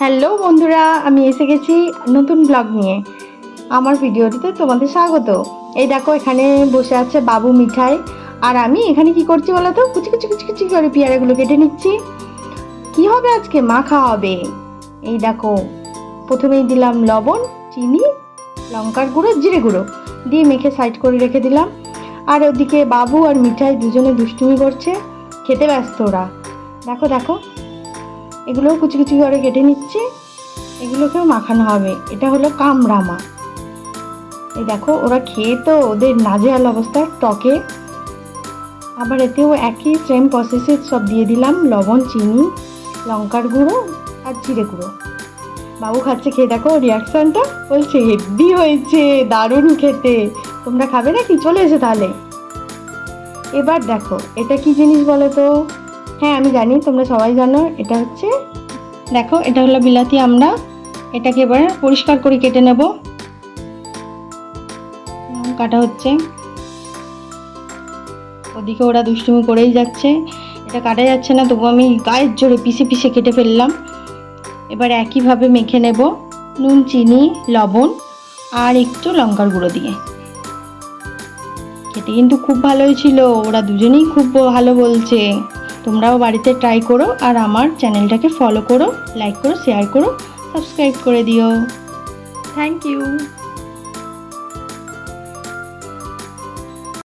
Hello বন্ধুরা, আমি এসে গেছি নতুন ব্লগ নিয়ে। আমার ভিডিওটিতে তোমাদের স্বাগত। এই দেখো, এখানে বসে আছে বাবু মিঠাই। আর আমি এখানে কি করছি বলো তো? কুচি কুচি কুচি কুচি করে পেয়ারাগুলো কেটে নিচ্ছি। কি হবে আজকে? মাখা হবে। এই দেখো, প্রথমেই দিলাম লবণ, চিনি, লঙ্কার গুঁড়ো, জিরে গুঁড়ো। দিয়ে মেখে সাইড করে রেখে দিলাম। আর ওদিকে বাবু আর মিঠাই দুজনে দুষ্টুমি করছে। খেতে ব্যস্ত ওরা। দেখো দেখো। এগুলোও কুচি কুচি করে কেটে নিচ্ছি। এগুলোকেও মাখানো হবে। এটা হলো কামরামা। এই দেখো, ওরা খেয়ে তো ওদের নাজেহাল অবস্থা, টকে। আবার এতেও একই সেম প্রসেসে সব দিয়ে দিলাম, লবণ, চিনি, লঙ্কার গুঁড়ো আর জিরে গুঁড়ো। বাবু খাচ্ছে খেয়ে, দেখো রিয়াকশানটা বলছে হেভি হয়েছে, দারুণ খেতে। তোমরা খাবে নাকি? চলে এসে তাহলে। এবার দেখো, এটা কি জিনিস বলো তো? হ্যাঁ আমি জানি, তোমরা সবাই জানো, এটা হচ্ছে, দেখো, এটা হলো বিলাতি আমরা। এটাকে এবার পরিষ্কার করে কেটে নেব। কাটা হচ্ছে। ওদিকে ওরা দুষ্টুমি করেই যাচ্ছে। এটা কাটা যাচ্ছে না, তবু আমি গায়ের জোরে পিষে পিষে কেটে ফেললাম। এবার একইভাবে মেখে নেব নুন, চিনি, লবণ আর একটু লঙ্কার গুঁড়ো দিয়ে। খেতে কিন্তু খুব ভালোই ছিল, ওরা দুজনেই খুব ভালো বলছে। তোমরাও বাড়িতে ট্রাই করো আর আমার চ্যানেলটাকে ফলো করো লাইক করো শেয়ার করো সাবস্ক্রাইব করে দিও। Thank you